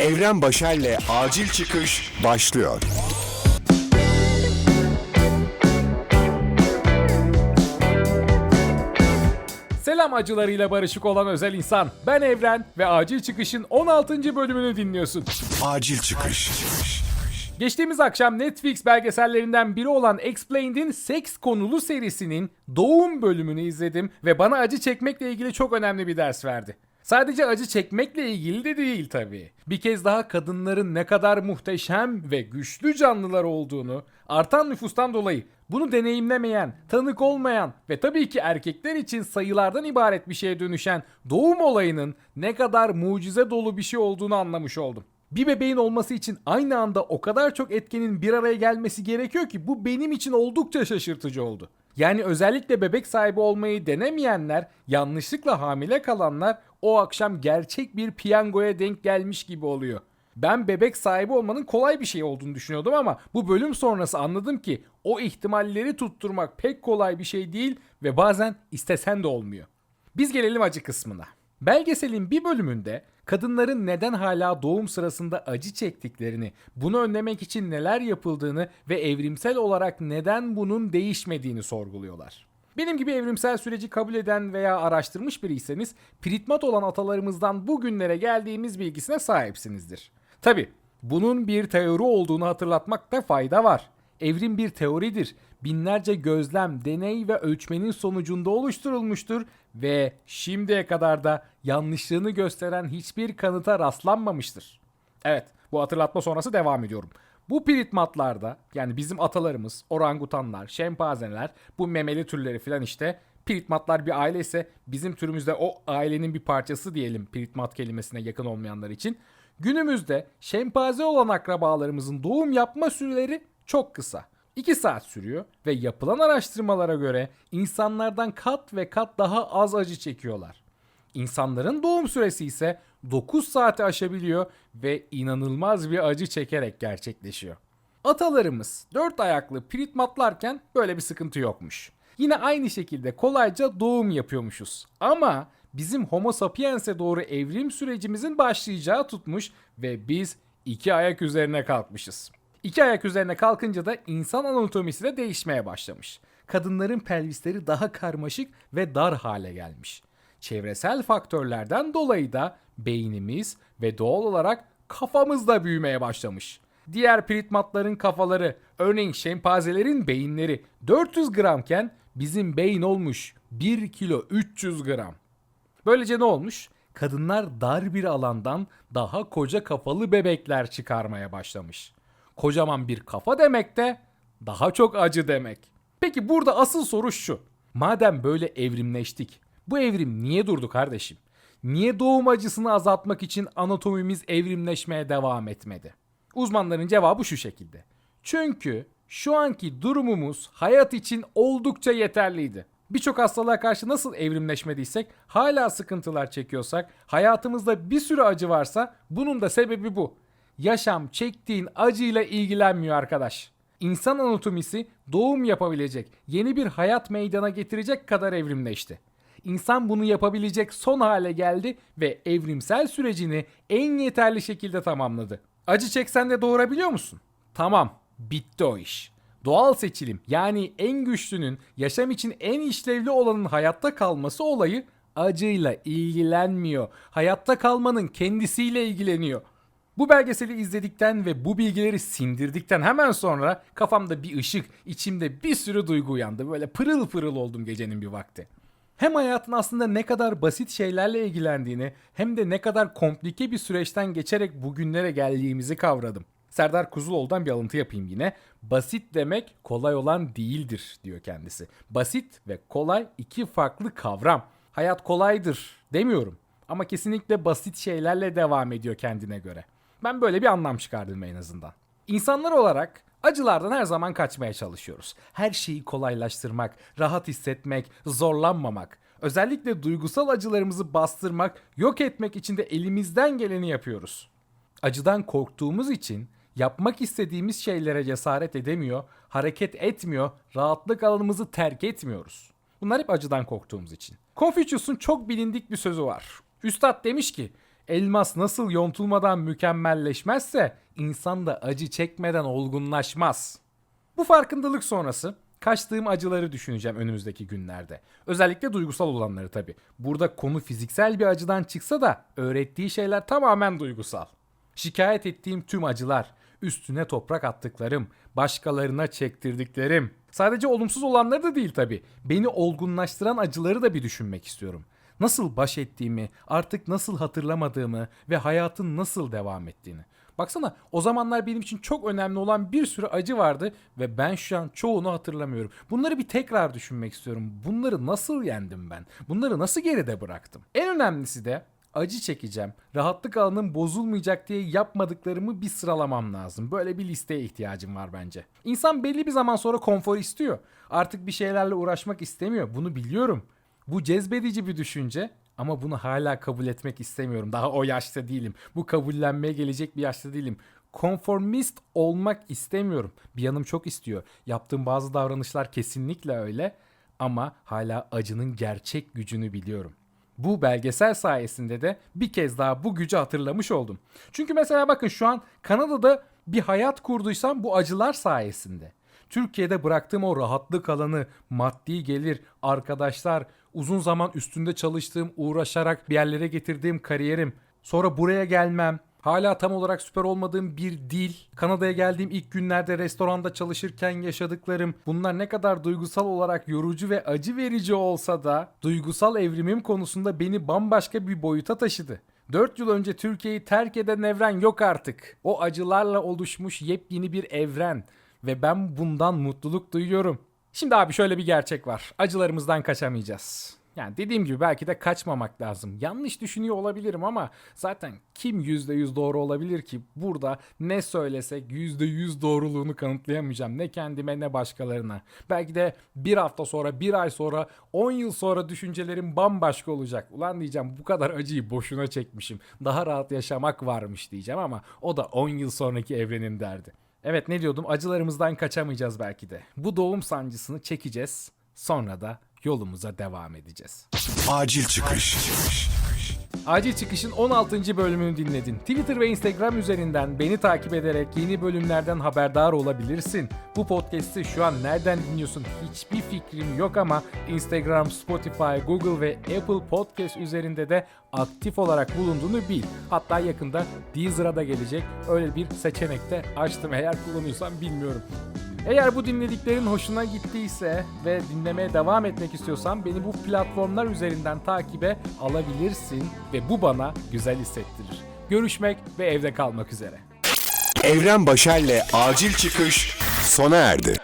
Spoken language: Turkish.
Evren Başer'le Acil Çıkış başlıyor. Selam acılarıyla barışık olan özel insan. Ben Evren ve Acil Çıkış'ın 16. bölümünü dinliyorsun. Acil Çıkış. Geçtiğimiz akşam Netflix belgesellerinden biri olan Explained'in seks konulu serisinin doğum bölümünü izledim ve bana acı çekmekle ilgili çok önemli bir ders verdi. Sadece acı çekmekle ilgili de değil tabii. Bir kez daha kadınların ne kadar muhteşem ve güçlü canlılar olduğunu, artan nüfustan dolayı bunu deneyimlemeyen, tanık olmayan ve tabii ki erkekler için sayılardan ibaret bir şeye dönüşen doğum olayının ne kadar mucize dolu bir şey olduğunu anlamış oldum. Bir bebeğin olması için aynı anda o kadar çok etkenin bir araya gelmesi gerekiyor ki bu benim için oldukça şaşırtıcı oldu. Yani özellikle bebek sahibi olmayı denemeyenler, yanlışlıkla hamile kalanlar o akşam gerçek bir piyangoya denk gelmiş gibi oluyor. Ben bebek sahibi olmanın kolay bir şey olduğunu düşünüyordum ama bu bölüm sonrası anladım ki o ihtimalleri tutturmak pek kolay bir şey değil ve bazen istesen de olmuyor. Biz gelelim acı kısmına. Belgeselin bir bölümünde kadınların neden hala doğum sırasında acı çektiklerini, bunu önlemek için neler yapıldığını ve evrimsel olarak neden bunun değişmediğini sorguluyorlar. Benim gibi evrimsel süreci kabul eden veya araştırmış biriyseniz pritmat olan atalarımızdan bugünlere geldiğimiz bilgisine sahipsinizdir. Tabi bunun bir teori olduğunu hatırlatmakta fayda var. Evrim bir teoridir. Binlerce gözlem, deney ve ölçmenin sonucunda oluşturulmuştur ve şimdiye kadar da yanlışlığını gösteren hiçbir kanıta rastlanmamıştır. Evet, bu hatırlatma sonrası devam ediyorum. Bu pritmatlarda yani bizim atalarımız, orangutanlar, şempanzeler, bu memeli türleri filan işte Pritmatlar bir aile ise bizim türümüzde o ailenin bir parçası diyelim pritmat kelimesine yakın olmayanlar için. Günümüzde şempanze olan akrabalarımızın doğum yapma süreleri çok kısa. 2 saat sürüyor ve yapılan araştırmalara göre insanlardan kat ve kat daha az acı çekiyorlar. İnsanların doğum süresi ise 9 saati aşabiliyor ve inanılmaz bir acı çekerek gerçekleşiyor. Atalarımız dört ayaklı pritmatlarken böyle bir sıkıntı yokmuş. Yine aynı şekilde kolayca doğum yapıyormuşuz. Ama bizim Homo sapiens'e doğru evrim sürecimizin başlayacağı tutmuş ve biz iki ayak üzerine kalkmışız. İki ayak üzerine kalkınca da insan anatomisi de değişmeye başlamış. Kadınların pelvisleri daha karmaşık ve dar hale gelmiş. Çevresel faktörlerden dolayı da beynimiz ve doğal olarak kafamız da büyümeye başlamış. Diğer pritmatların kafaları, örneğin şempanzelerin beyinleri 400 gramken bizim beyin olmuş 1 kilo 300 gram. Böylece ne olmuş? Kadınlar dar bir alandan daha koca kafalı bebekler çıkarmaya başlamış. Kocaman bir kafa demek de daha çok acı demek. Peki burada asıl soru şu. Madem böyle evrimleştik, bu evrim niye durdu kardeşim? Niye doğum acısını azaltmak için anatomimiz evrimleşmeye devam etmedi? Uzmanların cevabı şu şekilde. Çünkü şu anki durumumuz hayat için oldukça yeterliydi. Birçok hastalığa karşı nasıl evrimleşmediysek, hala sıkıntılar çekiyorsak, hayatımızda bir sürü acı varsa bunun da sebebi bu. Yaşam çektiğin acıyla ilgilenmiyor arkadaş. İnsan anatomisi doğum yapabilecek, yeni bir hayat meydana getirecek kadar evrimleşti. İnsan bunu yapabilecek son hale geldi ve evrimsel sürecini en yeterli şekilde tamamladı. Acı çeksen de doğurabiliyor musun? Tamam, bitti o iş. Doğal seçilim yani en güçlünün yaşam için en işlevli olanın hayatta kalması olayı acıyla ilgilenmiyor. Hayatta kalmanın kendisiyle ilgileniyor. Bu belgeseli izledikten ve bu bilgileri sindirdikten hemen sonra kafamda bir ışık, içimde bir sürü duygu uyandı. Böyle pırıl pırıl oldum gecenin bir vakti. Hem hayatın aslında ne kadar basit şeylerle ilgilendiğini hem de ne kadar komplike bir süreçten geçerek bugünlere geldiğimizi kavradım. Serdar Kuzuloğlu'dan bir alıntı yapayım yine. Basit demek kolay olan değildir diyor kendisi. Basit ve kolay iki farklı kavram. Hayat kolaydır demiyorum ama kesinlikle basit şeylerle devam ediyor kendine göre. Ben böyle bir anlam çıkardım en azından. İnsanlar olarak acılardan her zaman kaçmaya çalışıyoruz. Her şeyi kolaylaştırmak, rahat hissetmek, zorlanmamak. Özellikle duygusal acılarımızı bastırmak, yok etmek için de elimizden geleni yapıyoruz. Acıdan korktuğumuz için yapmak istediğimiz şeylere cesaret edemiyor, hareket etmiyor, rahatlık alanımızı terk etmiyoruz. Bunlar hep acıdan korktuğumuz için. Confucius'un çok bilindik bir sözü var. Üstad demiş ki, Elmas nasıl yontulmadan mükemmelleşmezse insan da acı çekmeden olgunlaşmaz. Bu farkındalık sonrası kaçtığım acıları düşüneceğim önümüzdeki günlerde. Özellikle duygusal olanları tabii. Burada konu fiziksel bir acıdan çıksa da öğrettiği şeyler tamamen duygusal. Şikayet ettiğim tüm acılar, üstüne toprak attıklarım, başkalarına çektirdiklerim. Sadece olumsuz olanları da değil tabii. Beni olgunlaştıran acıları da bir düşünmek istiyorum. Nasıl baş ettiğimi, artık nasıl hatırlamadığımı ve hayatın nasıl devam ettiğini. Baksana o zamanlar benim için çok önemli olan bir sürü acı vardı ve ben şu an çoğunu hatırlamıyorum. Bunları bir tekrar düşünmek istiyorum. Bunları nasıl yendim ben? Bunları nasıl geride bıraktım? En önemlisi de acı çekeceğim. Rahatlık alanım bozulmayacak diye yapmadıklarımı bir sıralamam lazım. Böyle bir listeye ihtiyacım var bence. İnsan belli bir zaman sonra konfor istiyor. Artık bir şeylerle uğraşmak istemiyor. Bunu biliyorum. Bu cezbedici bir düşünce ama bunu hala kabul etmek istemiyorum. Daha o yaşta değilim. Bu kabullenmeye gelecek bir yaşta değilim. Konformist olmak istemiyorum. Bir yanım çok istiyor. Yaptığım bazı davranışlar kesinlikle öyle ama hala acının gerçek gücünü biliyorum. Bu belgesel sayesinde de bir kez daha bu gücü hatırlamış oldum. Çünkü mesela bakın şu an Kanada'da bir hayat kurduysam bu acılar sayesinde. Türkiye'de bıraktığım o rahatlık alanı, maddi gelir, arkadaşlar, uzun zaman üstünde çalıştığım, uğraşarak bir yerlere getirdiğim kariyerim, sonra buraya gelmem, hala tam olarak süper olmadığım bir dil, Kanada'ya geldiğim ilk günlerde restoranda çalışırken yaşadıklarım, bunlar ne kadar duygusal olarak yorucu ve acı verici olsa da duygusal evrimim konusunda beni bambaşka bir boyuta taşıdı. 4 yıl önce Türkiye'yi terk eden evren yok artık. O acılarla oluşmuş yepyeni bir evren ve ben bundan mutluluk duyuyorum. Şimdi abi şöyle bir gerçek var. Acılarımızdan kaçamayacağız. Yani dediğim gibi belki de kaçmamak lazım. Yanlış düşünüyor olabilirim ama zaten kim %100 doğru olabilir ki? Burada ne söylesek %100 doğruluğunu kanıtlayamayacağım. Ne kendime ne başkalarına. Belki de bir hafta sonra, bir ay sonra, 10 yıl sonra düşüncelerim bambaşka olacak. Ulan diyeceğim bu kadar acıyı boşuna çekmişim. Daha rahat yaşamak varmış diyeceğim ama o da 10 yıl sonraki evrenin derdi. Evet ne diyordum acılarımızdan kaçamayacağız belki de. Bu doğum sancısını çekeceğiz. Sonra da yolumuza devam edeceğiz. Acil çıkış. Acil Çıkış'ın 16. bölümünü dinledin. Twitter ve Instagram üzerinden beni takip ederek yeni bölümlerden haberdar olabilirsin. Bu podcast'i şu an nereden dinliyorsun hiçbir fikrim yok ama Instagram, Spotify, Google ve Apple Podcast üzerinde de aktif olarak bulunduğunu bil. Hatta yakında Deezer'a da gelecek. Öyle bir seçenek de açtım eğer kullanıyorsan bilmiyorum. Eğer bu dinlediklerin hoşuna gittiyse ve dinlemeye devam etmek istiyorsan beni bu platformlar üzerinden takibe alabilirsin ve bu bana güzel hissettirir. Görüşmek ve evde kalmak üzere. Evren Başer'le acil çıkış sona erdi.